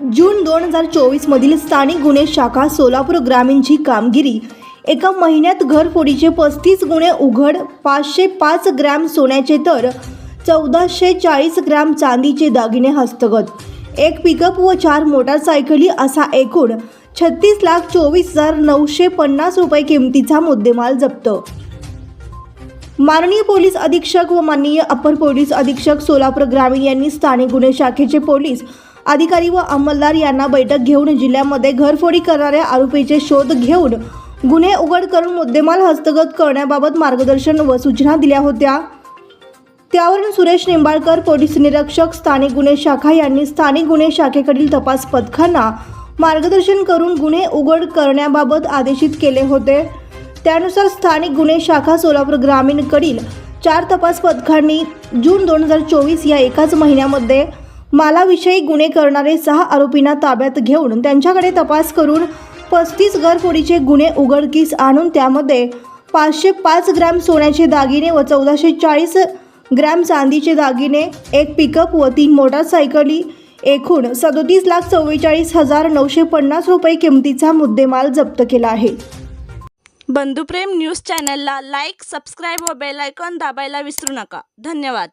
जून दोन हजार चोवीसमधील स्थानिक गुन्हे शाखा सोलापूर ग्रामीणची कामगिरी. एका महिन्यात घरफोडीचे पस्तीस गुन्हे उघड पाचशे पाच ग्रॅम सोन्याचे तर चौदाशे चाळीस ग्रॅम चांदीचे दागिने हस्तगत. एक पिकअप व चार मोटारसायकली असा एकूण छत्तीस लाख चोवीस हजार नऊशे पन्नास रुपये किमतीचा मुद्देमाल जप्त. माननीय पोलीस अधीक्षक व माननीय अपर पोलीस अधीक्षक सोलापूर ग्रामीण यांनी स्थानिक गुन्हे शाखेचे पोलीस अधिकारी व अंमलदार यांना बैठक घेऊन जिल्ह्यामध्ये घरफोडी करणाऱ्या आरोपीचे शोध घेऊन गुन्हे उघड करून मुद्देमाल हस्तगत करण्याबाबत मार्गदर्शन व सूचना दिल्या होत्या. त्यावरून सुरेश निंबाळकर पोलीस निरीक्षक स्थानिक गुन्हे शाखा यांनी स्थानिक गुन्हे शाखेकडील तपास पथकांना मार्गदर्शन करून गुन्हे उघड करण्याबाबत आदेशित केले होते. त्यानुसार स्थानिक गुन्हे शाखा सोलापूर ग्रामीणकडील चार तपास पथकांनी जून दोन हजार चोवीस या एकाच महिन्यामध्ये मालाविषयी गुन्हे करणारे सहा आरोपींना ताब्यात घेऊन त्यांच्याकडे तपास करून पस्तीस घरफोडीचे गुन्हे उघडकीस आणून त्यामध्ये पाचशे पाच ग्रॅम सोन्याचे दागिने व चौदाशे चाळीस ग्रॅम चांदीचे दागिने एक पिकअप व तीन मोटारसायकली एकूण सदोतीस लाख चव्वेचाळीस हजार नऊशे पन्नास रुपये किमतीचा मुद्देमाल जप्त केला आहे. बंधुप्रेम न्यूज चॅनलला लाईक सबस्क्राईब व बेलायकॉन दाबायला विसरू नका. धन्यवाद.